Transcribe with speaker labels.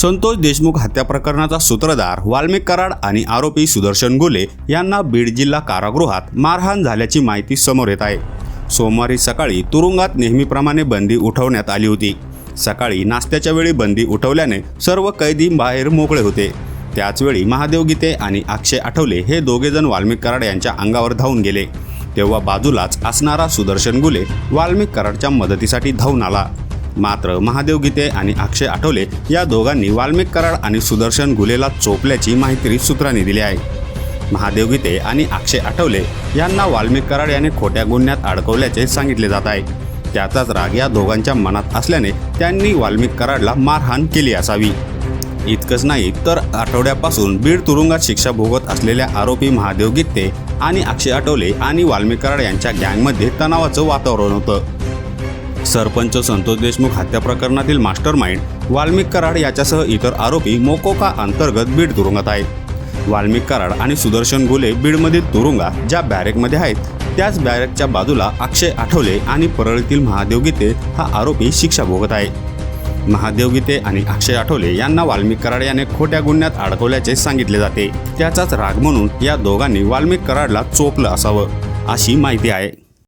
Speaker 1: संतोष देशमुख हत्या प्रकरणाचा सूत्रधार वाल्मिक कराड आणि आरोपी सुदर्शन गुले यांना बीड जिल्हा कारागृहात मारहाण झाल्याची माहिती समोर येत आहे. सोमवारी सकाळी तुरुंगात नेहमीप्रमाणे बंदी उठवण्यात आली होती. सकाळी नाश्त्याच्या वेळी बंदी उठवल्याने सर्व कैदी बाहेर मोकळे होते. त्याचवेळी महादेव गीते आणि अक्षय आठवले हे दोघेजण वाल्मिक कराड यांच्या अंगावर धावून गेले. तेव्हा बाजूलाच असणारा सुदर्शन गुले वाल्मिक कराडच्या मदतीसाठी धावून आला. मात्र महादेव गीते आणि अक्षय आठवले या दोघांनी वाल्मिक कराड आणि सुदर्शन गुलेला चोपल्याची माहिती सूत्रांनी दिली आहे. महादेव गीते आणि अक्षय आठवले यांना वाल्मिक कराड याने खोट्या गुन्ह्यात अडकवल्याचे सांगितले जात आहे. त्याचाच राग या दोघांच्या मनात असल्याने त्यांनी वाल्मिक कराडला मारहाण केली असावी. इतकंच नाही तर आठवड्यापासून बीड तुरुंगात शिक्षा भोगत असलेल्या आरोपी महादेव गित्ते आणि अक्षय आठवले आणि वाल्मिक कराड यांच्या गँगमध्ये तणावाचं वातावरण होतं. सरपंच संतोष देशमुख हत्या प्रकरणातील मास्टर माइंड वाल्मिक कराड याच्यासह इतर आरोपी मोकोका अंतर्गत बीड तुरुंगात आहेत. वाल्मिक कराड आणि सुदर्शन गुले बीडमधील तुरुंगा ज्या बॅरेकमध्ये आहेत त्याच बॅरेकच्या बाजूला अक्षय आठवले आणि परळीतील महादेव गीते हा आरोपी शिक्षा भोगत आहे. महादेव गीते आणि अक्षय आठवले यांना वाल्मिक कराड याने खोट्या गुन्ह्यात अडकवल्याचे सांगितले जाते. त्याचाच राग म्हणून या दोघांनी वाल्मिक कराडला चोपलं असावं अशी माहिती आहे.